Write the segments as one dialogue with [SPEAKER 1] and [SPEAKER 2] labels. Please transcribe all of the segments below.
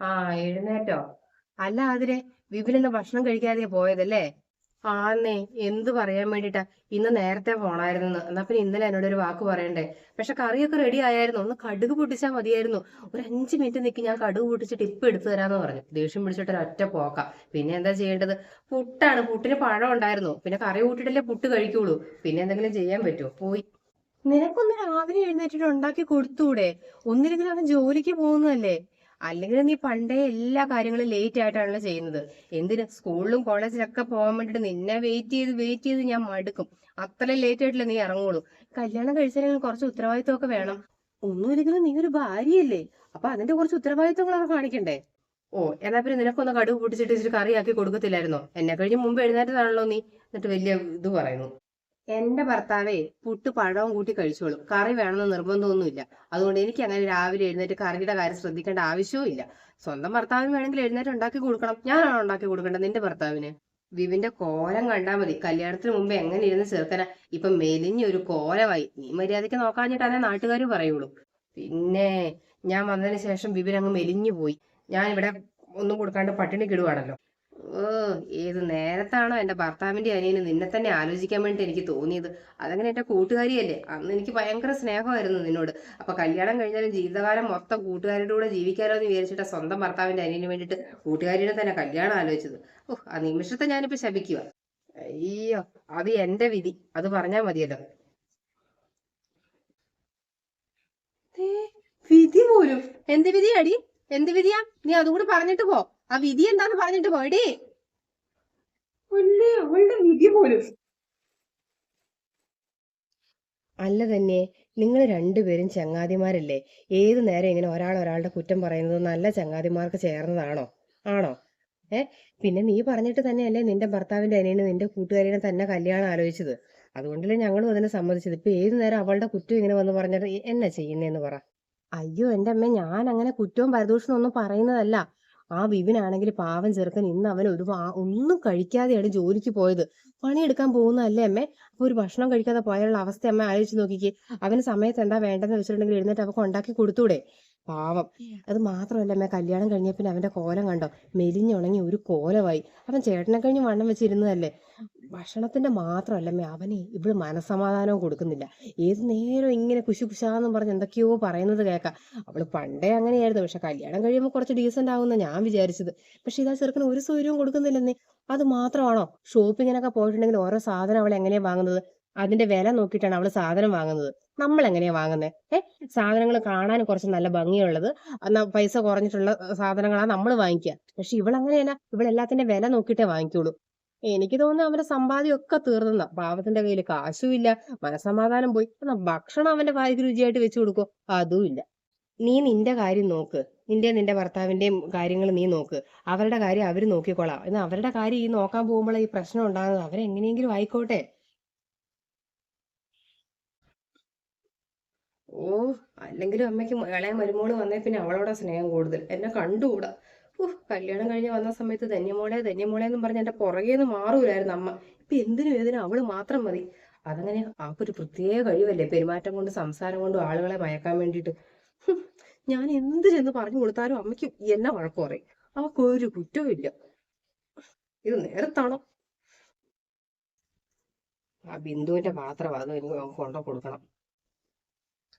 [SPEAKER 1] ആ എഴുന്നേറ്റോ. അല്ല അതിരെ വിപിനെന്ന് ഭക്ഷണം കഴിക്കാതെ പോയതല്ലേ? ആന്നേ എന്ത് പറയാൻ വേണ്ടിട്ടാ? ഇന്ന് നേരത്തെ പോണായിരുന്നു എന്നാ പിന്നെ ഇന്നലെ എന്നോട് ഒരു വാക്ക് പറയണ്ടേ? പക്ഷെ കറിയൊക്കെ റെഡി ആയായിരുന്നു. ഒന്ന് കടുക് പൊട്ടിച്ചാ മതിയായിരുന്നു. ഒരു അഞ്ച് മിനിറ്റ് നിൽക്കി ഞാൻ കടുക് പൊട്ടിച്ചിട്ട് ഇപ്പൊ എടുത്തു തരാന്ന് പറഞ്ഞു. ദേഷ്യം പിടിച്ചിട്ട് ഒരൊറ്റ പോക്ക. പിന്നെ എന്താ ചെയ്യേണ്ടത്? പുട്ടാണ്. പുട്ടിന് പഴം ഉണ്ടായിരുന്നു. പിന്നെ കറി കൂട്ടിയിട്ടല്ലേ പുട്ട് കഴിക്കുള്ളൂ. പിന്നെ എന്തെങ്കിലും ചെയ്യാൻ പറ്റുമോ പോയി. നിനക്കൊന്ന് രാവിലെ എഴുന്നേറ്റിട്ട് ഉണ്ടാക്കി കൊടുത്തൂടെ? ഒന്നില്ലെങ്കിലും അവൻ ജോലിക്ക് പോകുന്നതല്ലേ? അല്ലെങ്കിൽ നീ പണ്ടേ എല്ലാ കാര്യങ്ങളും ലേറ്റ് ആയിട്ടാണല്ലോ ചെയ്യുന്നത്. എന്തിന്? സ്കൂളിലും കോളേജിലൊക്കെ പോകാൻ വേണ്ടിയിട്ട് നിന്നെ വെയിറ്റ് ചെയ്ത് വെയിറ്റ് ചെയ്ത് ഞാൻ മടുക്കും. അത്ര ലേറ്റ് ആയിട്ടില്ല നീ ഇറങ്ങുള്ളൂ. കല്യാണം കഴിച്ചില്ലെങ്കിൽ കുറച്ച് ഉത്തരവാദിത്വമൊക്കെ വേണം. ഒന്നുമില്ലെങ്കിലും നീ ഒരു ഭാര്യയല്ലേ. അപ്പൊ അതിന്റെ കുറച്ച് ഉത്തരവാദിത്വങ്ങളൊക്കെ കാണിക്കണ്ടേ? ഓ എന്നാ പിന്നെ നിനക്കൊന്ന് കടുവ് പൊട്ടിച്ചിട്ട് കറിയാക്കി കൊടുക്കത്തില്ലായിരുന്നോ? എന്നെ കഴിഞ്ഞ് മുമ്പ് എഴുന്നേറ്റതാണല്ലോ നീ. എന്നിട്ട് വലിയ ഇത് പറയുന്നു. എന്റെ ഭർത്താവേ പുട്ട് പഴവും കൂട്ടി കഴിച്ചോളും. കറി വേണമെന്ന് നിർബന്ധമൊന്നുമില്ല. അതുകൊണ്ട് എനിക്ക് അങ്ങനെ രാവിലെ എഴുന്നേറ്റ് കറിയുടെ കാര്യം ശ്രദ്ധിക്കേണ്ട ആവശ്യവും ഇല്ല സ്വന്തം ഭർത്താവിന് വേണമെങ്കിൽ എഴുന്നേറ്റ് ഉണ്ടാക്കി കൊടുക്കണം. ഞാനാണോ ഉണ്ടാക്കി കൊടുക്കേണ്ടത് നിന്റെ ഭർത്താവിന്? വിവിന്റെ കോലം കണ്ടാൽ മതി. കല്യാണത്തിന് മുമ്പ് എങ്ങനെ ഇരുന്ന് ചേർക്കന ഇപ്പൊ മെലിഞ്ഞ ഒരു കോലമായി. നീ മര്യാദയ്ക്ക് നോക്കാഞ്ഞിട്ടാണെ നാട്ടുകാർ പറയുള്ളൂ. പിന്നെ ഞാൻ വന്നതിന് ശേഷം വിപിൻ അങ്ങ് മെലിഞ്ഞു പോയി. ഞാൻ ഇവിടെ ഒന്നും കൊടുക്കാണ്ട് പട്ടിണി കിടുവാണല്ലോ. ഓ ഏത് നേരത്താണോ എന്റെ ഭർത്താവിന്റെ അനിയന് നിന്നെ തന്നെ ആലോചിക്കാൻ വേണ്ടി എനിക്ക് തോന്നിയത്. അതങ്ങനെ എന്റെ കൂട്ടുകാരിയല്ലേ? അന്ന് എനിക്ക് ഭയങ്കര സ്നേഹമായിരുന്നു നിന്നോട്. അപ്പൊ കല്യാണം കഴിഞ്ഞാലും ജീവിതകാലം മൊത്തം കൂട്ടുകാരുടെ കൂടെ ജീവിക്കാലോ എന്ന് വിചാരിച്ചിട്ട് സ്വന്തം ഭർത്താവിന്റെ അനിയന് വേണ്ടിയിട്ട് കൂട്ടുകാരിയുടെ തന്നെ കല്യാണം ആലോചിച്ചത്. ഓ ആ നിമിഷത്തെ ഞാനിപ്പോ ശപിക്കുക അയ്യോ അത് എന്റെ വിധി. അത് പറഞ്ഞാ മതിയല്ലോ. വിധി പോലും. എന്ത് വിധിയാടി? എന്ത് വിധിയാ? നീ അതും കൂടി പറഞ്ഞിട്ട് പോ. ആ വിധി എന്താന്ന് പറഞ്ഞിട്ട് പോയടി. അവളുടെ വിധി പോലും. അല്ല തന്നെ നിങ്ങൾ രണ്ടുപേരും ചങ്ങാതിമാരല്ലേ? ഏതു നേരം ഇങ്ങനെ ഒരാൾ ഒരാളുടെ കുറ്റം പറയുന്നത് നല്ല ചങ്ങാതിമാർക്ക് ചേർന്നതാണോ? ആണോ? ഏ? പിന്നെ നീ പറഞ്ഞിട്ട് തന്നെയല്ലേ നിന്റെ ഭർത്താവിന്റെ അനിയനും നിന്റെ കൂട്ടുകാരിനെ തന്നെ കല്യാണം ആലോചിച്ചത്. അതുകൊണ്ടല്ലേ ഞങ്ങളും അതിനെ സമ്മതിച്ചത്. ഇപ്പൊ ഏതു നേരം അവളുടെ കുറ്റം ഇങ്ങനെ വന്ന് പറഞ്ഞിട്ട് ഈ എന്നാ ചെയ്യുന്നേന്ന് പറ. അയ്യോ എന്റെ അമ്മ ഞാൻ അങ്ങനെ കുറ്റവും പരദൂഷണം ഒന്നും പറയുന്നതല്ല. ആ വിപിനാണെങ്കിൽ പാവം ചെറുക്കൻ ഇന്ന് അവൻ ഒരു ഒന്നും കഴിക്കാതെയാണ് ജോലിക്ക് പോയത്. പണിയെടുക്കാൻ പോകുന്നതല്ലേ അമ്മേ? അപ്പൊ ഒരു ഭക്ഷണം കഴിക്കാതെ പോയാലുള്ള അവസ്ഥ അമ്മ ആലോചിച്ച് നോക്കിക്കേ. അവന് സമയത്ത് എന്താ വേണ്ടെന്ന് വെച്ചിട്ടുണ്ടെങ്കിൽ എഴുന്നേറ്റ് അവർക്ക് ഉണ്ടാക്കി കൊടുത്തൂടെ. പാവം. അത് മാത്രമല്ല അമ്മ കല്യാണം കഴിഞ്ഞ പിന്നെ അവന്റെ കോലം കണ്ടോ? മെലിഞ്ഞുണങ്ങി ഒരു കോലമായി അവൻ ചേട്ടനെ കഴിഞ്ഞ് വണ്ണം വെച്ചിരുന്നതല്ലേ? ഭക്ഷണത്തിന്റെ മാത്രമല്ല അമ്മ അവന് ഇവിടെ മനസമാധാനവും കൊടുക്കുന്നില്ല. ഏത് നേരം ഇങ്ങനെ കുശു കുശാന്നും പറഞ്ഞ് എന്തൊക്കെയോ പറയുന്നത് കേൾക്കാം. അവൾ പണ്ടേ അങ്ങനെയായിരുന്നു. പക്ഷെ കല്യാണം കഴിയുമ്പോൾ കുറച്ച് ഡീസന്റ് ആവുന്ന ഞാൻ വിചാരിച്ചത്. പക്ഷെ ഇതാ ചെറുക്കന് ഒരു സൗകര്യവും കൊടുക്കുന്നില്ലെന്നേ. അത് മാത്രമാണോ? ഷോപ്പിങ്ങിനൊക്കെ പോയിട്ടുണ്ടെങ്കിൽ ഓരോ സാധനം അവൾ എങ്ങനെയാ വാങ്ങുന്നത്? അതിന്റെ വില നോക്കിയിട്ടാണ് അവൾ സാധനം വാങ്ങുന്നത്. നമ്മൾ എങ്ങനെയാ വാങ്ങുന്നത് ഏഹ് സാധനങ്ങൾ കാണാൻ കുറച്ച് നല്ല ഭംഗിയുള്ളത്. പൈസ കുറഞ്ഞിട്ടുള്ള സാധനങ്ങളാണ് നമ്മൾ വാങ്ങിക്കുക പക്ഷെ ഇവളങ്ങനെയല്ല. ഇവളെല്ലാത്തിന്റെ വില നോക്കിയിട്ടേ വാങ്ങിക്കുള്ളൂ എനിക്ക് തോന്നുന്നു അവന്റെ സമ്പാദ്യം ഒക്കെ തീർന്നെന്ന. പാവത്തിന്റെ കയ്യിൽ കാശും ഇല്ല. മനസമാധാനം പോയി. എന്നാ ഭക്ഷണം അവന്റെ വായിക്ക് രുചിയായിട്ട് വെച്ചു കൊടുക്കോ? ഇല്ല. നീ നിന്റെ കാര്യം നോക്ക്. നിന്റെ നിന്റെ ഭർത്താവിന്റെയും കാര്യങ്ങൾ നീ നോക്ക്. അവരുടെ കാര്യം അവർ നോക്കിക്കോളാം. എന്നാൽ അവരുടെ കാര്യം ഈ നോക്കാൻ പോകുമ്പോൾ ഈ പ്രശ്നം ഉണ്ടാകുന്നത്. അവരെങ്ങനെയെങ്കിലും ആയിക്കോട്ടെ. ഓ അല്ലെങ്കിലും അമ്മയ്ക്ക് ഇളയ മരുമോൾ വന്നേ പിന്നെ അവളോടെ സ്നേഹം കൂടുതൽ. എന്നെ കണ്ടുകൂടാ. ഓ കല്യാണം കഴിഞ്ഞ് വന്ന സമയത്ത് ധന്യമോളെ ധന്യമോളെ എന്നും പറഞ്ഞ് എന്റെ പുറകെ നിന്ന് മാറൂലായിരുന്നു അമ്മ. ഇപ്പൊ എന്തിനും ഏതിനും അവൾ മാത്രം മതി. അതങ്ങനെ ഒരു പ്രത്യേക കഴിവല്ലേ പെരുമാറ്റം കൊണ്ട് സംസാരം കൊണ്ടും ആളുകളെ മയക്കാൻ വേണ്ടിയിട്ട്? ഞാൻ എന്ത് ചെന്ന് പറഞ്ഞു കൊടുത്താലും അമ്മയ്ക്ക് എന്നെ വഴക്കു പറയും. അവക്ക് ഒരു കുറ്റവും ഇല്ല. ഇത് നേരത്താണോ? ആ ബിന്ദുവിന്റെ പാത്രം അത് എനിക്ക് കൊണ്ടു കൊടുക്കണം.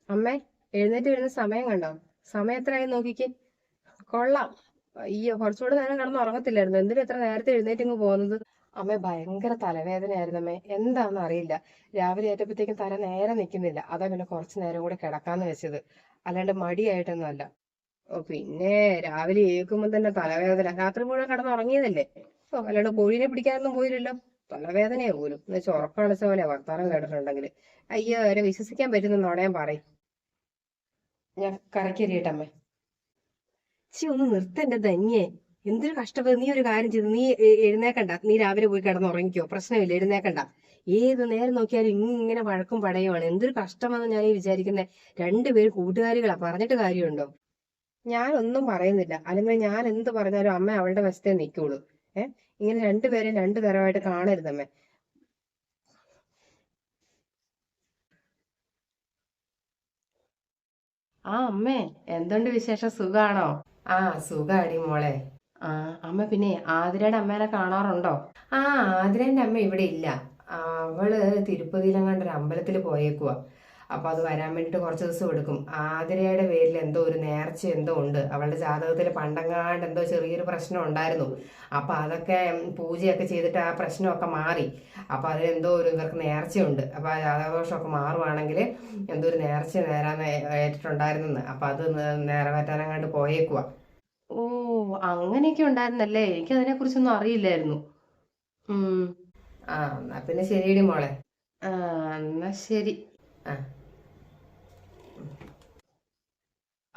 [SPEAKER 1] അമ്മേ എഴുന്നേറ്റ് വരുന്ന സമയം കണ്ടോ? സമയം എത്രയായി നോക്കിക്കേ? കൊള്ളാം. അയ്യോ കുറച്ചുകൂടെ നേരം കിടന്ന് ഉറങ്ങത്തില്ലായിരുന്നു. എന്തിനാ എത്ര നേരത്തെ എഴുന്നേറ്റ് ഇങ്ങ് പോകുന്നത്? അമ്മ ഭയങ്കര തലവേദനയായിരുന്നു അമ്മേ. എന്താണെന്ന് അറിയില്ല. രാവിലെ ഏറ്റപ്പോഴത്തേക്കും തല നേരെ നിൽക്കുന്നില്ല. അതാ പിന്നെ കുറച്ച് നേരം കൂടെ കിടക്കാന്ന് വെച്ചത്. അല്ലാണ്ട് മടിയായിട്ടൊന്നുമല്ല പിന്നെ രാവിലെ ഏൽക്കുമ്പോൾ തന്നെ തലവേദന. രാത്രി മുഴുവൻ കിടന്ന് ഉറങ്ങിയതല്ലേ? ഓ അല്ലാണ്ട് കോഴിനെ പിടിക്കാനൊന്നും പോയില്ലല്ലോ. തലവേദനയാ പോലും. എന്നുവെച്ചാൽ ഉറക്കം അടച്ച പോലെ വർത്താനം കേട്ടിട്ടുണ്ടെങ്കിൽ അയ്യോ അവരെ വിശ്വസിക്കാൻ പറ്റുന്ന നോടയാൻ പറയും. ഞാൻ കറിക്കരിയട്ടമ്മേ ചി ഒന്ന് നിർത്തന്റെ ധന്യേ. എന്തൊരു കഷ്ടപ്പെട്ട് നീ ഒരു കാര്യം ചെയ്തു. നീ എഴുന്നേക്കണ്ട. നീ രാവിലെ പോയി കിടന്ന് ഉറങ്ങിക്കോ. പ്രശ്നമില്ല എഴുന്നേക്കണ്ട. ഏത് നേരം നോക്കിയാലും ഇങ്ങനെ വഴക്കും പടയുമാണ് എന്തൊരു കഷ്ടമെന്ന് ഞാൻ ഈ വിചാരിക്കുന്നത് രണ്ടുപേരും കൂട്ടുകാരികളാ. പറഞ്ഞിട്ട് കാര്യമുണ്ടോ? ഞാനൊന്നും പറയുന്നില്ല. അല്ലെങ്കിൽ ഞാൻ എന്ത് പറഞ്ഞാലും അമ്മ അവളുടെ വശത്തേ നിൽക്കുള്ളൂ. ഏഹ് ഇങ്ങനെ രണ്ടുപേരെയും രണ്ടു തരമായിട്ട് കാണരുതമ്മേ ആ അമ്മേ എന്തുണ്ട് വിശേഷം? സുഖാണോ? ആ സുഖാടി മോളെ. ആ അമ്മ പിന്നെ ആതിരയുടെ അമ്മേനെ കാണാറുണ്ടോ? ആ ആതിരേന്റെ അമ്മ ഇവിടെ ഇല്ല. അവൾ തിരുപ്പതിയിലെങ്ങാണ്ട് ഒരു അമ്പലത്തിൽ പോയേക്കുവാ. അപ്പൊ അത് വരാൻ വേണ്ടിയിട്ട് കുറച്ച് ദിവസം എടുക്കും. ആതിരയുടെ പേരിൽ എന്തോ ഒരു നേർച്ച എന്തോ ഉണ്ട്. അവളുടെ ജാതകത്തിൽ പണ്ടങ്ങാണ്ട് എന്തോ ചെറിയൊരു പ്രശ്നം ഉണ്ടായിരുന്നു. അപ്പോൾ അതൊക്കെ പൂജയൊക്കെ ചെയ്തിട്ട് ആ പ്രശ്നമൊക്കെ മാറി. അപ്പോൾ അതിലെന്തോ ഒരു ഇവർക്ക് നേർച്ചയുണ്ട്. അപ്പോൾ ആ ജാതകദോഷമൊക്കെ മാറുവാണെങ്കിൽ എന്തോ ഒരു നേർച്ച നേരാൻ ഏറ്റിട്ടുണ്ടായിരുന്നെന്ന്. അപ്പോൾ അത് നേരെ നിറവേറ്റാനങ്ങാണ്ട് പോയേക്കുക ഓ അങ്ങനെയൊക്കെ ഉണ്ടായിരുന്നല്ലേ? എനിക്ക് അതിനെ കുറിച്ചൊന്നും അറിയില്ലായിരുന്നു. ആ എന്നാ പിന്നെ ശരിയടി മോളെ. ആ എന്നാ ശരി. ആ.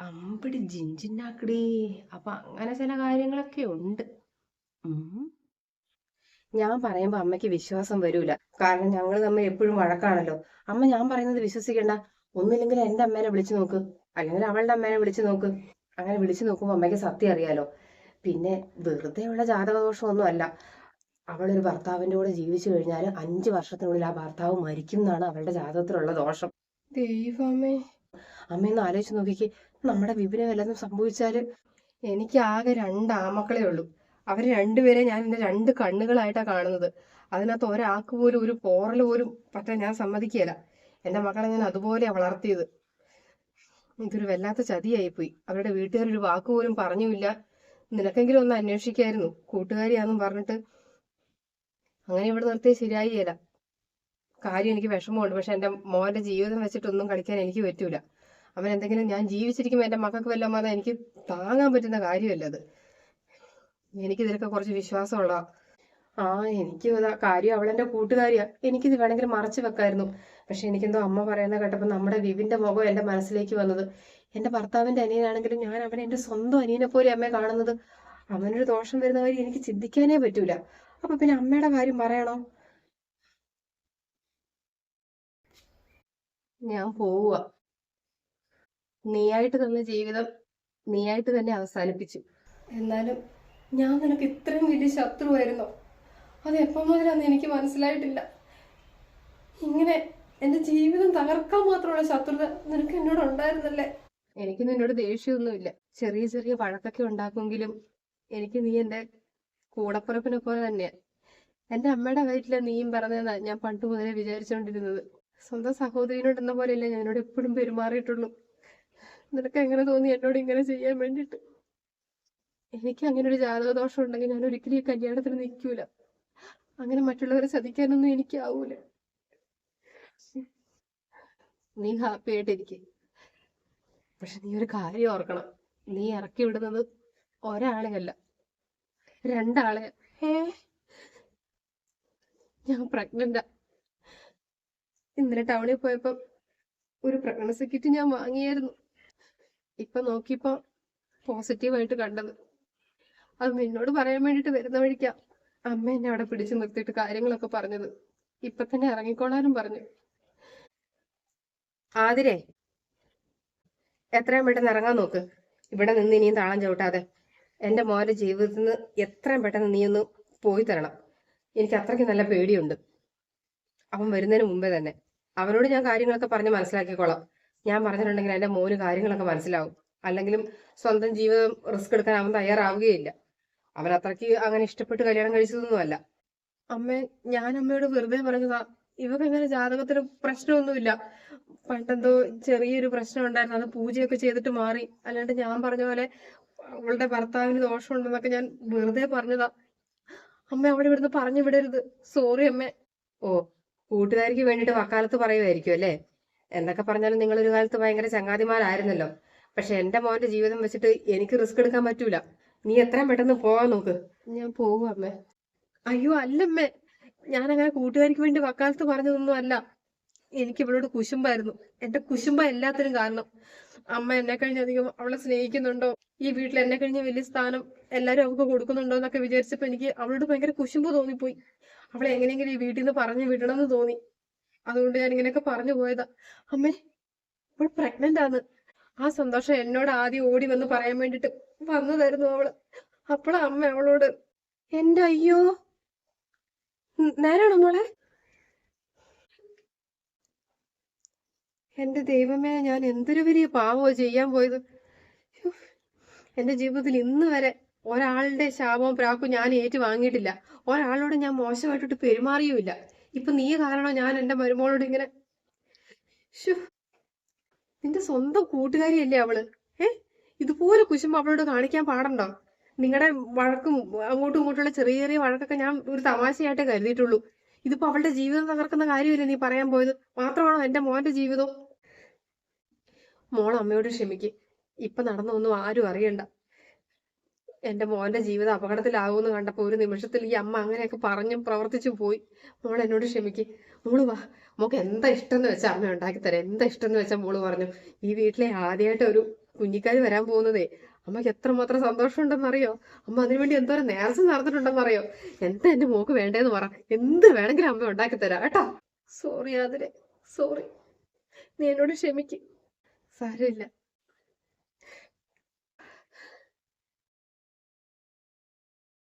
[SPEAKER 1] അമ്പടി ജിഞ്ചിന്നാക്കടി. അപ്പൊ അങ്ങനെ ചില കാര്യങ്ങളൊക്കെ ഉണ്ട്. ഞാൻ പറയുമ്പോ അമ്മയ്ക്ക് വിശ്വാസം വരൂല. കാരണം ഞങ്ങൾ തമ്മിൽ എപ്പോഴും വഴക്കാണല്ലോ. അമ്മ ഞാൻ പറയുന്നത് വിശ്വസിക്കണ്ട. ഒന്നില്ലെങ്കിൽ എന്റെ അമ്മേനെ വിളിച്ചു നോക്ക്. അല്ലെങ്കിൽ അവളുടെ അമ്മേനെ വിളിച്ചു നോക്ക്. അങ്ങനെ വിളിച്ചു നോക്കുമ്പോ അമ്മയ്ക്ക് സത്യം അറിയാലോ. പിന്നെ വെറുതെ ഉള്ള ജാതകദോഷമൊന്നും അല്ല. അവളൊരു ഭർത്താവിന്റെ കൂടെ ജീവിച്ചു കഴിഞ്ഞാൽ അഞ്ചു വർഷത്തിനുള്ളിൽ ആ ഭർത്താവ് മരിക്കും എന്നാണ് അവളുടെ ജാതകത്തിലുള്ള ദോഷം. ദൈവമേ. അമ്മയൊന്ന് ആലോചിച്ച് നോക്കിക്കേ. നമ്മുടെ വിപിന് വല്ലതും സംഭവിച്ചാൽ എനിക്ക് ആകെ രണ്ട് ആമക്കളേ ഉള്ളൂ. അവർ രണ്ടുപേരെ ഞാൻ എന്റെ രണ്ട് കണ്ണുകളായിട്ടാണ് കാണുന്നത്. അതിനകത്ത് ഒരാൾക്ക് പോലും ഒരു പോറൽ പോലും പറ്റാൻ ഞാൻ സമ്മതിക്കുകയില്ല. എന്റെ മക്കളെ ഞാൻ അതുപോലെയാണ് വളർത്തിയത്. ഇതൊരു വല്ലാത്ത ചതിയായിപ്പോയി. അവരുടെ വീട്ടുകാരൊരു വാക്ക് പോലും പറഞ്ഞുമില്ല. നിനക്കെങ്കിലും ഒന്ന് അന്വേഷിക്കായിരുന്നു. കൂട്ടുകാരിയാന്നും പറഞ്ഞിട്ട് അങ്ങനെ ഇവിടെ നിർത്തിയ ശരിയായില്ല കാര്യം എനിക്ക് വിഷമമുണ്ട്. പക്ഷെ എന്റെ മോന്റെ ജീവിതം വെച്ചിട്ടൊന്നും കളിക്കാൻ എനിക്ക് പറ്റൂല. അവൻ എന്തെങ്കിലും ഞാൻ ജീവിച്ചിരിക്കുമ്പോൾ എന്റെ മക്കൾക്ക് വല്ലതും വന്നാൽ എനിക്ക് താങ്ങാൻ പറ്റുന്ന കാര്യമല്ല അത്? എനിക്ക് ഇതിലൊക്കെ കുറച്ച് വിശ്വാസമുള്ള ആ എനിക്ക് അതാ കാര്യം അവളെന്റെ കൂട്ടുകാരിയാ. എനിക്കിത് വേണമെങ്കിൽ മറച്ചു വെക്കായിരുന്നു. പക്ഷെ എനിക്കെന്തോ അമ്മ പറയുന്ന കേട്ടപ്പോൾ നമ്മുടെ വിവിന്റെ മുഖം എന്റെ മനസ്സിലേക്ക് വന്നത്. എന്റെ ഭർത്താവിന്റെ അനിയനാണെങ്കിലും ഞാൻ അവനെ എന്റെ സ്വന്തം അനിയനെ പോലെ അമ്മയെ കാണുന്നത്. അവനൊരു ദോഷം വരുന്ന കാര്യം എനിക്ക് ചിന്തിക്കാനേ പറ്റൂല. അപ്പൊ പിന്നെ അമ്മയുടെ കാര്യം പറയണോ? ഞാൻ പോവുക നീയായിട്ട് തന്ന ജീവിതം നീയായിട്ട് തന്നെ അവസാനിപ്പിച്ചു. എന്നാലും ഞാൻ നിനക്ക് ഇത്രയും വലിയ ശത്രുവായിരുന്നോ? അത് എപ്പം മുതലാന്ന് എനിക്ക് മനസ്സിലായിട്ടില്ല. ഇങ്ങനെ എന്റെ ജീവിതം തകർക്കാൻ മാത്രമുള്ള ശത്രുത നിനക്ക് എന്നോട് ഉണ്ടായിരുന്നല്ലേ? എനിക്ക് നിന്നോട് ദേഷ്യമൊന്നുമില്ല. ചെറിയ ചെറിയ വഴക്കൊക്കെ ഉണ്ടാക്കുമെങ്കിലും എനിക്ക് നീ എന്റെ കൂടപ്പുറപ്പിനെ പോലെ തന്നെയാ. എന്റെ അമ്മയുടെ വയറ്റിലെ നീയും പറഞ്ഞതാ ഞാൻ പണ്ട് മുതലേ വിചാരിച്ചുകൊണ്ടിരുന്നത് സ്വന്തം സഹോദരിനോട് എന്ന പോലെയല്ലേ ഞാൻ എന്നോട് എപ്പോഴും പെരുമാറിയിട്ടുള്ളൂ. നിനക്ക് എങ്ങനെ തോന്നി എന്നോട് ഇങ്ങനെ ചെയ്യാൻ വേണ്ടിട്ട് എനിക്ക് അങ്ങനെ ഒരു ജാതകദോഷം ഉണ്ടെങ്കിൽ ഞാൻ ഒരിക്കലും ഈ കല്യാണത്തിന് നിൽക്കൂല. അങ്ങനെ മറ്റുള്ളവരെ ചതിക്കാനൊന്നും എനിക്കാവൂല നീ ഹാപ്പി ആയിട്ടിരിക്കെ. പക്ഷെ നീ ഒരു കാര്യം ഓർക്കണം. നീ ഇറക്കി വിടുന്നത് ഒരാളെയല്ല. രണ്ടാളെ. ഏ ഞാൻ പ്രഗ്നന്റാ ഇന്നലെ ടൗണിൽ പോയപ്പോ ഒരു പ്രഗ്നൻസി കിറ്റ് ഞാൻ വാങ്ങിയായിരുന്നു. ഇപ്പൊ നോക്കിയപ്പോ പോസിറ്റീവായിട്ട് കണ്ടത്. അത് നിന്നോട് പറയാൻ വേണ്ടിട്ട് വരുന്ന വഴിക്കാ. അമ്മ എന്നെ അവിടെ പിടിച്ചു നിർത്തിയിട്ട് കാര്യങ്ങളൊക്കെ പറഞ്ഞത്. ഇപ്പൊ തന്നെ ഇറങ്ങിക്കോളാനും പറഞ്ഞു. ആതിരേ എത്രയും പെട്ടെന്ന് ഇറങ്ങാൻ നോക്ക്. ഇവിടെ നിന്ന് ഇനിയും താളം ചവിട്ടാതെ. എന്റെ മോന്റെ ജീവിതത്തിൽ നിന്ന് എത്രയും പെട്ടെന്ന് നീ ഒന്ന് പോയി തരണം. എനിക്ക് അത്രയ്ക്ക് നല്ല പേടിയുണ്ട്. അവൻ വരുന്നതിന് മുമ്പേ തന്നെ. അവനോട് ഞാൻ കാര്യങ്ങളൊക്കെ പറഞ്ഞ് മനസ്സിലാക്കിക്കോളാം. ഞാൻ പറഞ്ഞിട്ടുണ്ടെങ്കിൽ എന്റെ മോന് കാര്യങ്ങളൊക്കെ മനസ്സിലാവും. അല്ലെങ്കിലും സ്വന്തം ജീവിതം റിസ്ക് എടുക്കാൻ അവൻ തയ്യാറാവുകയില്ല. അവൻ അത്രയ്ക്ക് അങ്ങനെ ഇഷ്ടപ്പെട്ട് കല്യാണം കഴിച്ചതൊന്നുമല്ല. അമ്മ ഞാൻ അമ്മയോട് വെറുതെ പറഞ്ഞതാ ഇവക്ക് അങ്ങനെ ജാതകത്തിന് പ്രശ്നമൊന്നുമില്ല. പണ്ടെന്തോ ചെറിയൊരു പ്രശ്നം ഉണ്ടായിരുന്നു അത് പൂജയൊക്കെ ചെയ്തിട്ട് മാറി. അല്ലാണ്ട് ഞാൻ പറഞ്ഞ പോലെ അവളുടെ ഭർത്താവിന് ദോഷമുണ്ടെന്നൊക്കെ ഞാൻ വെറുതെ പറഞ്ഞതാ. അമ്മ അവിടെ ഇവിടുന്ന് പറഞ്ഞു വിടരുത്. സോറി അമ്മ. ഓ കൂട്ടുകാരിക്ക് വേണ്ടിട്ട് വക്കാലത്ത് പറയുമായിരിക്കും അല്ലേ? എന്തൊക്കെ പറഞ്ഞാലും നിങ്ങൾ ഒരു കാലത്ത് ഭയങ്കര ചങ്ങാതിമാരായിരുന്നല്ലോ. പക്ഷെ എന്റെ മോന്റെ ജീവിതം വെച്ചിട്ട് എനിക്ക് റിസ്ക് എടുക്കാൻ പറ്റൂല. നീ എത്രയും പെട്ടെന്ന് പോവാൻ നോക്ക്. ഞാൻ പോകും അമ്മേ. അയ്യോ അല്ലമ്മേ. ഞാൻ അങ്ങനെ കൂട്ടുകാരിക്ക് വേണ്ടി വക്കാലത്ത് പറഞ്ഞതൊന്നും അല്ല. എനിക്ക് ഇവളോട് കുശുമ്പായിരുന്നു. എന്റെ കുശുമ്പ എല്ലാത്തിനും കാരണം. അമ്മ എന്നെ കഴിഞ്ഞധികം അവളെ സ്നേഹിക്കുന്നുണ്ടോ? ഈ വീട്ടിൽ എന്നെ കഴിഞ്ഞ വലിയ സ്ഥാനം എല്ലാരും അവൾക്ക് കൊടുക്കുന്നുണ്ടോ എന്നൊക്കെ വിചാരിച്ചപ്പോ എനിക്ക് അവളോട് ഭയങ്കര കുശുമ്പ് തോന്നിപ്പോയി. അവളെ എങ്ങനെയെങ്കിലും ഈ വീട്ടിൽ നിന്ന് പറഞ്ഞു വിടണം എന്ന് തോന്നി. അതുകൊണ്ട് ഞാൻ ഇങ്ങനെയൊക്കെ പറഞ്ഞു പോയതാ. അമ്മേ അവൾ പ്രഗ്നന്റ് ആണ്. ആ സന്തോഷം എന്നോട് ആദ്യം ഓടി വന്ന് പറയാൻ വേണ്ടിട്ട് വന്നതായിരുന്നു അവൾ. അപ്പോഴാ അമ്മ അവളോട് എന്റെ അയ്യോ നേരാണോ മോളെ? എന്റെ ദൈവമേ ഞാൻ എന്തൊരു വലിയ പാവോ ചെയ്യാൻ പോയത്. എന്റെ ജീവിതത്തിൽ ഇന്ന് വരെ ഒരാളുടെ ശാപവും പ്രാക്കും ഞാൻ ഏറ്റു വാങ്ങിയിട്ടില്ല ഒരാളോട് ഞാൻ മോശമായിട്ടിട്ട് പെരുമാറിയുമില്ല. ഇപ്പൊ നീ കാരണം ഞാൻ എന്റെ മരുമോളോട് ഇങ്ങനെ. നിന്റെ സ്വന്തം കൂട്ടുകാരിയല്ലേ അവൾ? ഏ? ഇതുപോലെ കുശുമ്പ് അവളോട് കാണിക്കാൻ പാടണ്ടോ? നിങ്ങളുടെ വഴക്കും അങ്ങോട്ടും ഇങ്ങോട്ടുള്ള ചെറിയ ചെറിയ വഴക്കൊക്കെ ഞാൻ ഒരു തമാശയായിട്ടേ കരുതിയിട്ടുള്ളൂ. ഇതിപ്പോ അവളുടെ ജീവിതം തകർക്കുന്ന കാര്യമില്ല നീ പറയാൻ പോയത്? മാത്രമാണോ എന്റെ മോന്റെ ജീവിതം? മോൾ അമ്മയോട് ക്ഷമിക്ക്. ഇപ്പൊ നടന്നൊന്നും ആരും അറിയണ്ട. എന്റെ മോന്റെ ജീവിതം അപകടത്തിലാകുമെന്ന് കണ്ടപ്പോ ഒരു നിമിഷത്തിൽ ഈ അമ്മ അങ്ങനെയൊക്കെ പറഞ്ഞും പ്രവർത്തിച്ചും പോയി. മോൾ എന്നോട് ക്ഷമിക്ക്. മോൾ വാ. മോക്ക് എന്താ ഇഷ്ടം എന്ന് വെച്ചാൽ അമ്മ ഉണ്ടാക്കി തരാം. എന്താ ഇഷ്ടം എന്ന് വെച്ചാൽ മോൾ പറഞ്ഞു. ഈ വീട്ടിലെ ആദ്യമായിട്ട് ഒരു കുഞ്ഞിക്കാരി വരാൻ പോകുന്നതേ. അമ്മയ്ക്ക് എത്രമാത്രം സന്തോഷം ഉണ്ടെന്നറിയോ അമ്മ അതിനുവേണ്ടി എന്തോരം നേർച്ച നടന്നിട്ടുണ്ടെന്നറിയോ? എന്താ എന്റെ മോക്ക് വേണ്ടേന്ന് പറ. എന്ത് വേണമെങ്കിലും അമ്മ ഉണ്ടാക്കി തരാം. കേട്ടോ? സോറി അതിരെ സോറി നീ എന്നോട് ക്ഷമിക്ക്. സാരമില്ല.